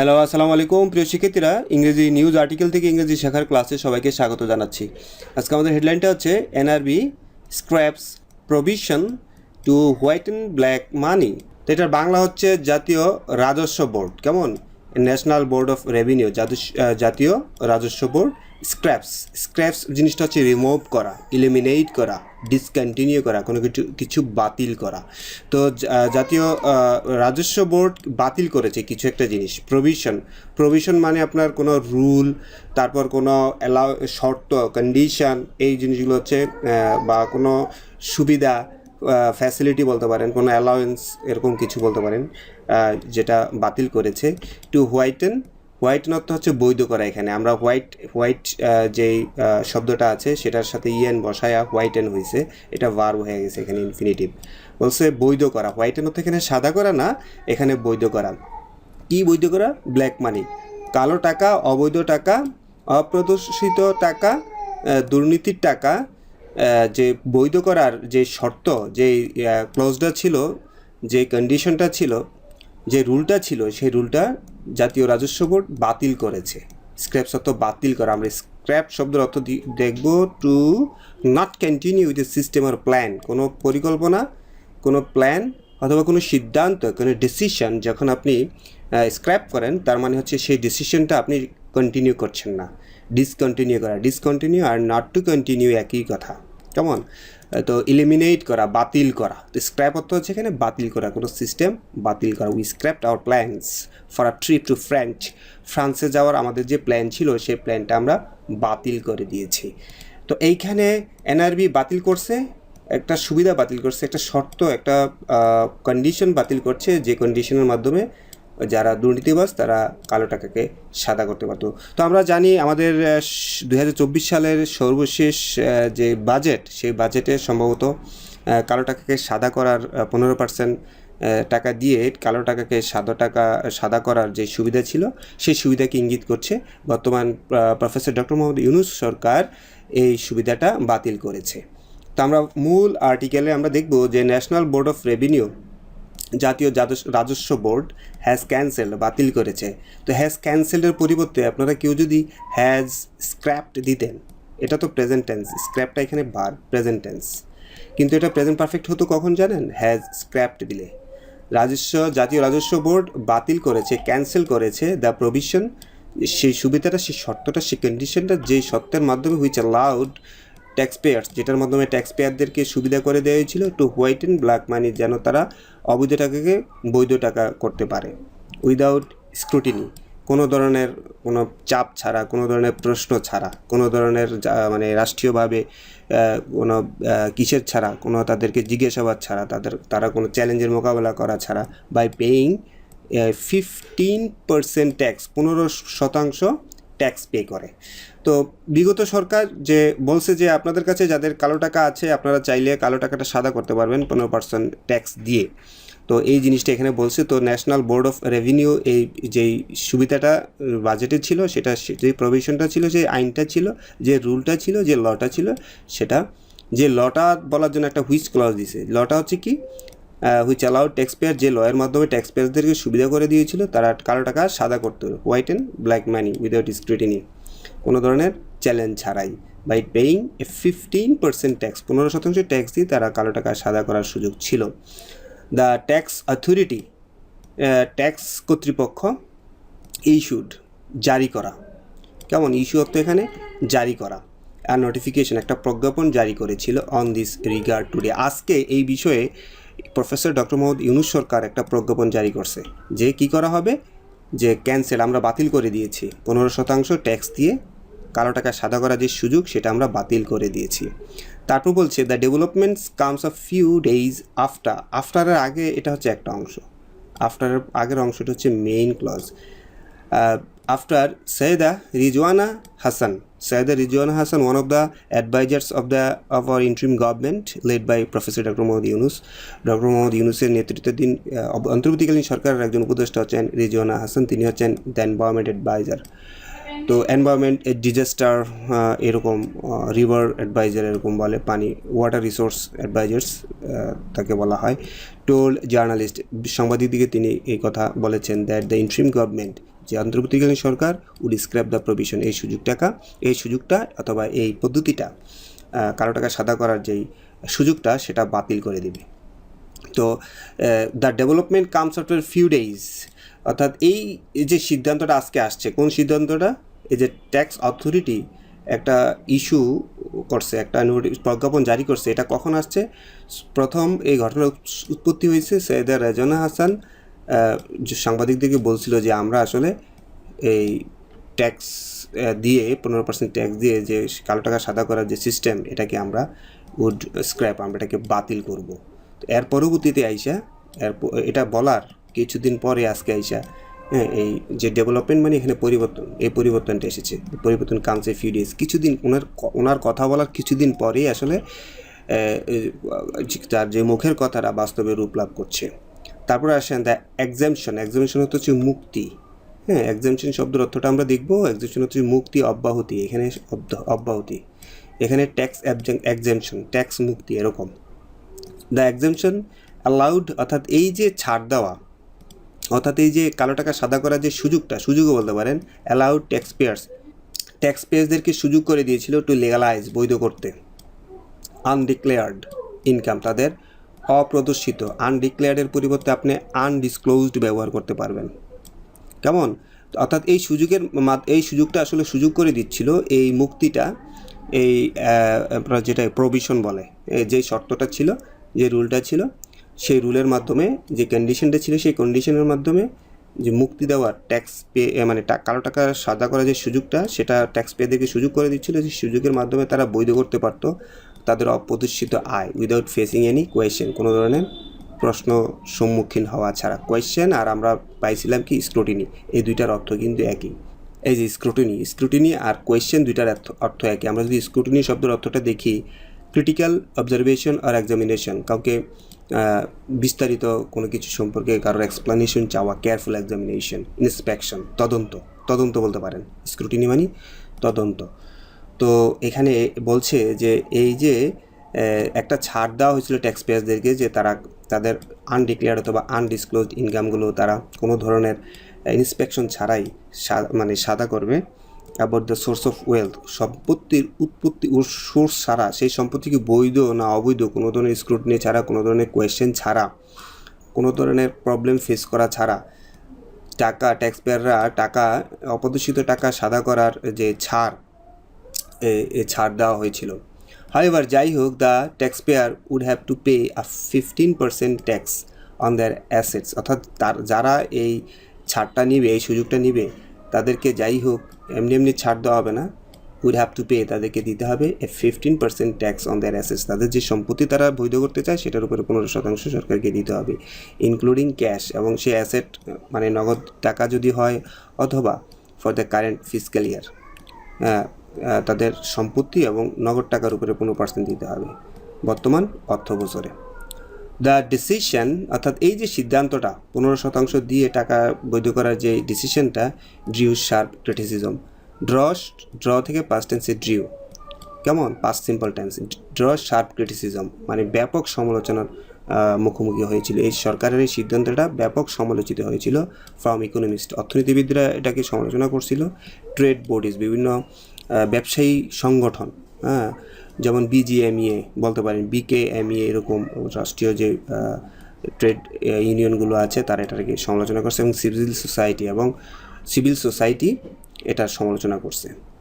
Hello, আসসালামু আলাইকুম। প্রিয় শিক্ষার্থীরা, ইংরেজি নিউজ আর্টিকেল থেকে ইংরেজি শেখার ক্লাসে সবাইকে স্বাগত জানাচ্ছি। আজকে আমাদের হেডলাইনটা হচ্ছে NRB scraps provision to white and black money. তো এটার বাংলা হচ্ছে জাতীয় রাজস্ব বোর্ড। কেমন? ন্যাশনাল বোর্ড অফ রেভিনিউ জাতীয় রাজস্ব বোর্ড। স্ক্র্যাপস স্ক্র্যাপস জিনিসটা হচ্ছে রিমুভ করা, ইলিমিনেট করা। ডিসকন্টিনিউ করা, কোনো কিছু কিছু বাতিল করা। তো জাতীয় রাজস্ব বোর্ড বাতিল করেছে কিছু একটা জিনিস প্রভিশন প্রভিশন মানে আপনার কোনো রুল তারপর কোনো অ্যালাউ শর্ত কন্ডিশন এই জিনিসগুলো হচ্ছে বা কোনো সুবিধা ফ্যাসিলিটি বলতে পারেন, কোনো অ্যালাউয়েন্স এরকম কিছু বলতে পারেন যেটা বাতিল করেছে টু হোয়াইটেন হোয়াইটেন অর্থ হচ্ছে বৈধ করা এখানে। আমরা হোয়াইট হোয়াইট যেই শব্দটা আছে, সেটার সাথে ইয়েন বসায়া হোয়াইটেন হয়েছে এটা ভার হয়ে গেছে এখানে ইনফিনিটিভ বলছে বৈধ করা। হোয়াইটেন অর্থ এখানে সাদা করা না, এখানে বৈধ করা। কি বৈধ করা? ব্ল্যাক মানি কালো টাকা, অবৈধ টাকা, অপ্রদর্শিত টাকা দুর্নীতির টাকা যে বৈধ করার যে শর্ত, যে ক্লোজটা ছিল, যে কন্ডিশনটা ছিল, যে রুলটা ছিল, সেই রুলটা জাতীয় রাজস্ব বোর্ড বাতিল করেছে। স্ক্র্যাপ শব্দ বাতিল করা। আমরা স্ক্র্যাপ শব্দের অর্থ দেখব to not continue with system R plan কোনো পরিকল্পনা, কোনো প্ল্যান অথবা কোনো সিদ্ধান্ত, কোনো ডিসিশন যখন আপনি স্ক্র্যাপ করেন, তার মানে হচ্ছে সেই ডিসিশনটা আপনি কন্টিনিউ করছেন না। ডিসকন্টিনিউ করা। Discontinue R not to continue একই কথা। কেমন? তো ইলিমিনেট করা, বাতিল করা। তো স্ক্র্যাপ অর্থ হচ্ছে এখানে বাতিল করা। কোনো সিস্টেম বাতিল করা। We scrapped our plans for a trip to French ফ্রান্সে যাওয়ার আমাদের যে প্ল্যান ছিল, সেই প্ল্যানটা আমরা বাতিল করে দিয়েছি। তো এইখানে এনআরবি বাতিল করছে, একটা সুবিধা বাতিল করছে, একটা শর্ত, একটা কন্ডিশন বাতিল করছে, যে কন্ডিশনের মাধ্যমে যারা দুর্নীতিবাজ তারা কালো টাকাকে সাদা করতে পারতো। তো আমরা জানি আমাদের দুই হাজার চব্বিশ সালের সর্বশেষ যে বাজেট, সেই বাজেটে সম্ভবত কালো টাকাকে সাদা করার পনেরো পার্সেন্ট টাকা দিয়ে কালো টাকাকে সাদা টাকা, সাদা করার যে সুবিধা ছিল, সেই সুবিধাকে ইঙ্গিত করছে। বর্তমান প্রফেসর ডক্টর মোহাম্মদ ইউনুস সরকার এই সুবিধাটা বাতিল করেছে। তো আমরা মূল আর্টিকেলে আমরা দেখব যে ন্যাশনাল বোর্ড অফ রেভিনিউ জাতীয় রাজস্ব বোর্ড হ্যাজ ক্যান্সেল বাতিল করেছে। তো হ্যাজ ক্যান্সেলের পরিবর্তে আপনারা কেউ যদি হ্যাজ স্ক্র্যাপড দিতেন, এটা তো প্রেজেন্ট টেন্স স্ক্র্যাপটা এখানে বার প্রেজেন্ট টেন্স কিন্তু এটা প্রেজেন্ট পারফেক্ট হতো কখন জানেন? হ্যাজ স্ক্র্যাপড দিলে। রাজস্ব, জাতীয় রাজস্ব বোর্ড বাতিল করেছে ক্যান্সেল করেছে দ্য প্রভিশন সেই সুবিধাটা, সেই শর্তটা, সেই কন্ডিশনটা যেই শর্তের মাধ্যমে হুইচ অ্যালাউড ট্যাক্স পেয়ার্স যেটার মাধ্যমে ট্যাক্স পেয়ারদেরকে সুবিধা করে দেওয়া হয়েছিল to white and black money যেন তারা অবৈধ টাকাকে বৈধ টাকা করতে পারে। উইদাউট স্ক্রুটিনি কোনো ধরনের কোনো চাপ ছাড়া, কোনো ধরনের প্রশ্ন ছাড়া, কোনো ধরনের মানে রাষ্ট্রীয়ভাবে কোনো কিসের ছাড়া, কোনো তাদেরকে জিজ্ঞাসাবাদ ছাড়া, তাদের, তারা কোনো চ্যালেঞ্জের মোকাবেলা করা ছাড়া by paying fifteen percent tax পনেরো শতাংশ ট্যাক্স পে করে। তো বিগত সরকার যে বলছে যে আপনাদের কাছে যাদের কালো টাকা আছে, আপনারা চাইলে কালো টাকাটা সাদা করতে পারবেন পনেরো পার্সেন্ট ট্যাক্স দিয়ে। তো এই জিনিসটা এখানে বলছে, তো ন্যাশনাল বোর্ড অফ রেভিনিউ এই যেই সুবিধাটা বাজেটে ছিল, সেটা যে প্রভিশনটা ছিল যে আইনটা ছিল, যে রুলটা ছিল, যে লটা ছিল, সেটা যে লটা বলার জন্য একটা হুইচ ক্লজ দিছে। লটা হচ্ছে কি? হুইচ অ্যালাউ ট্যাক্স পেয়ার যে লয়ের মাধ্যমে ট্যাক্স পেয়ারদেরকে সুবিধা করে দিয়েছিল, তারা কালো টাকা সাদা করতে white and black money without scrutiny কোনো ধরনের চ্যালেঞ্জ ছাড়াই। By paying a fifteen percent tax পনেরো শতাংশ ট্যাক্স দিয়ে তারা কালো টাকা সাদা করার সুযোগ ছিল। দ্য ট্যাক্স অথরিটি ট্যাক্স কর্তৃপক্ষ ইস্যুড জারি করা। কেমন? ইস্যু অর্থ এখানে জারি করা। আর নোটিফিকেশন একটা প্রজ্ঞাপন জারি করেছিল অন দিস রিগার্ড টুডে আজকে এই বিষয়ে প্রফেসর ডক্টর মোহাম্মদ ইউনুস সরকার একটা প্রজ্ঞাপন জারি করছে যে কি করা হবে? যে ক্যান্সেল আমরা বাতিল করে দিয়েছি। পনেরো শতাংশ ট্যাক্স দিয়ে কালো টাকা সাদা করার যে সুযোগ, সেটা আমরা বাতিল করে দিয়েছি। তারপর বলছে the developments comes of few days after আফটারের আগে এটা হচ্ছে একটা অংশ। আফটারের আগের অংশটা হচ্ছে main clause after Syeda Rizwana Hasan Syeda Rizwana Hasan one of the advisers of the of our interim government led by professor doctor Mohammad Yunus doctor Mohammad ইউনুসের নেতৃত্বাধীন আহ, অন্তর্বর্তীকালীন সরকারের একজন উপদেষ্টা হচ্ছেন রিজওয়ানা হাসান তিনি হচ্ছেন দ্য এনভায়রনমেন্ট অ্যাডভাইজার তো এনভায়রনমেন্ট ডিজাস্টার এরকম রিভার অ্যাডভাইজার এরকম বলে পানি ওয়াটার রিসোর্স অ্যাডভাইজার্স তাকে বলা হয়। টোল জার্নালিস্ট সাংবাদিকদিকে তিনি এই কথা বলেছেন দ্যাট দ্য ইন্ট্রিম গভর্নমেন্ট যে অন্তর্বর্তীকালীন সরকার উড স্ক্র্যাপ দ্য প্রভিশন এই সুযোগ টাকা, এই সুযোগটা অথবা এই পদ্ধতিটা কালো টাকা সাদা করার যেই সুযোগটা, সেটা বাতিল করে দিবে। তো the development comes after few days অর্থাৎ এই যে সিদ্ধান্তটা আজকে আসছে, কোন সিদ্ধান্তটা? এই যে ট্যাক্স অথরিটি একটা ইস্যু করছে, একটা প্রজ্ঞাপন জারি করছে, এটা কখন আসছে? প্রথম এই ঘটনার উৎপত্তি হয়েছে সৈয়দা রেজনা হাসান সাংবাদিকদেরকে বলছিল যে আমরা আসলে এই ট্যাক্স দিয়ে, পনেরো পার্সেন্ট ট্যাক্স দিয়ে যে কালো টাকা সাদা করার যে সিস্টেম এটাকে আমরা উড স্ক্র্যাপ আমরা এটাকে বাতিল করব। তো এর পরবর্তীতে আইসা, এর এটা বলার কিছুদিন পরে আজকে আইসা হ্যাঁ এই যে ডেভেলপমেন্ট মানে এখানে পরিবর্তন, এই পরিবর্তনটা এসেছে। পরিবর্তন কামস এ ফিউ ডেজ কিছুদিন, ওনার ওনার কথা বলার কিছুদিন পরেই আসলে তার যে মুখের কথাটা বাস্তবে রূপ লাভ করছে। তারপরে আসেন দ্য এক্সামশন এক্সামশন হচ্ছে মুক্তি। হ্যাঁ এক্সামশন শব্দের অর্থটা আমরা দেখব এক্সামশন হচ্ছে মুক্তি, অব্যাহতি। এখানে অব্যাহতি। এখানে ট্যাক্স এক্সামশন ট্যাক্স মুক্তি এরকম। দ্য এক্সামশন অ্যালাউড অর্থাৎ এই যে ছাড় দেওয়া, অর্থাৎ এই যে কালো টাকা সাদা করার যে সুযোগটা, সুযোগও বলতে পারেন অ্যালাউড ট্যাক্স পেয়ার্স ট্যাক্স পেয়ার্সদেরকে সুযোগ করে দিয়েছিল টু লিগালাইজ বৈধ করতে। আনডিক্লেয়ার্ড ইনকাম তাদের অপ্রদর্শিত আনডিক্লেয়ার্ডের পরিবর্তে আপনি আনডিসক্লোজড ব্যবহার করতে পারবেন। কেমন? অর্থাৎ এই সুযোগের এই সুযোগটা আসলে সুযোগ করে দিচ্ছিল এই মুক্তিটা, এই আপনার যেটা প্রভিশন বলে যে শর্তটা ছিল, যে রুলটা ছিল, সেই রুলের মাধ্যমে, যে কন্ডিশনটা ছিল সেই কন্ডিশনের মাধ্যমে যে মুক্তি দেওয়ার ট্যাক্স পে মানে কালো টাকা সাদা করার যে সুযোগটা, সেটা ট্যাক্স পেদেরকে সুযোগ করে দিচ্ছিল যে সুযোগের মাধ্যমে তারা বৈধ করতে পারতো। তাদের অপ্রদর্শিত আয় উইদাউট ফেসিং এনি কোয়েশ্চেন কোনো ধরনের প্রশ্ন সম্মুখীন হওয়া ছাড়া। কোয়েশ্চেন আর আমরা পাইছিলাম কি? স্ক্রুটিনি এই দুইটার অর্থ কিন্তু একই। এই যে স্ক্রুটিনি স্ক্রুটিনি আর কোয়েশ্চেন দুইটার অর্থ একই। আমরা যদি স্ক্রুটিনি শব্দের অর্থটা দেখি ক্রিটিক্যাল অবজারভেশন আর এক্সামিনেশন কাউকে বিস্তারিত কোনো কিছু সম্পর্কে কারোর এক্সপ্লানেশন চাওয়া কেয়ারফুল এক্সামিনেশন ইন্সপেকশন তদন্ত তদন্ত বলতে পারেন। স্ক্রুটিনি মানে তদন্ত। তো এখানে বলছে যে এই যে একটা ছাড় দেওয়া হয়েছিল ট্যাক্স পেয়ার্সদেরকে যে তারা তাদের আনডিক্লেয়ার্ড অথবা আনডিসক্লোজড ইনকামগুলো তারা কোনো ধরনের ইন্সপেকশন ছাড়াই মানে সাদা করবে about the source of wealth সম্পত্তির উৎপত্তি ও সোর্স ছাড়া, সেই সম্পত্তি কি বৈধ না অবৈধ, কোনো ধরনের স্ক্রুটনি ছাড়া, কোনো ধরনের কোয়েশ্চেন ছাড়া, কোনো ধরনের প্রবলেম ফেস করা ছাড়া, টাকা ট্যাক্স পেয়াররা টাকা অপদূষিত টাকা সাদা করার যে ছাড় ছাড় দেওয়া হয়েছিল। হাইভার যাই হোক the taxpayer would have to pay a fifteen percent tax on their assets অর্থাৎ তার, যারা এই ছাড়টা নিবে, এই সুযোগটা নিবে, তাদেরকে যাই হোক এমনি এমনি ছাড় দেওয়া হবে না। উড হ্যাভ টু পে তাদেরকে দিতে হবে a fifteen percent tax on their assets তাদের যে সম্পত্তি তারা বৈধ করতে চায়, সেটার উপরে পনেরো শতাংশ সরকারকে দিতে হবে ইনক্লুডিং ক্যাশ এবং সে অ্যাসেট মানে নগদ টাকা যদি হয়, অথবা for the current physical year তাদের সম্পত্তি এবং নগদ টাকার উপরে পনেরো পার্সেন্ট দিতে হবে। বর্তমান অর্থ বছরে। দ্য ডিসিশন অর্থাৎ এই যে সিদ্ধান্তটা, পনেরো শতাংশ দিয়ে টাকা বৈধ করার যে ডিসিশনটা drew sharp criticism draw draw থেকে পাস্ট টেন্সে ড্রিউ কেমন? Past simple tense draw sharp criticism মানে ব্যাপক সমালোচনার মুখোমুখি হয়েছিল। এই সরকারের এই সিদ্ধান্তটা ব্যাপক সমালোচিত হয়েছিল ফ্রম ইকোনমিস্ট অর্থনীতিবিদরা এটাকে সমালোচনা করছিল। ট্রেড বডিজ বিভিন্ন ব্যবসায়ী সংগঠন হ্যাঁ? যেমন বিজিএমইএ বলতে পারেন বিকেএমইএ এরকম রাষ্ট্রীয় যে ট্রেড ইউনিয়নগুলো আছে, তারা এটাকে সমালোচনা করছে এবং সিভিল সোসাইটি এবং সিভিল সোসাইটি এটার সমালোচনা করছে।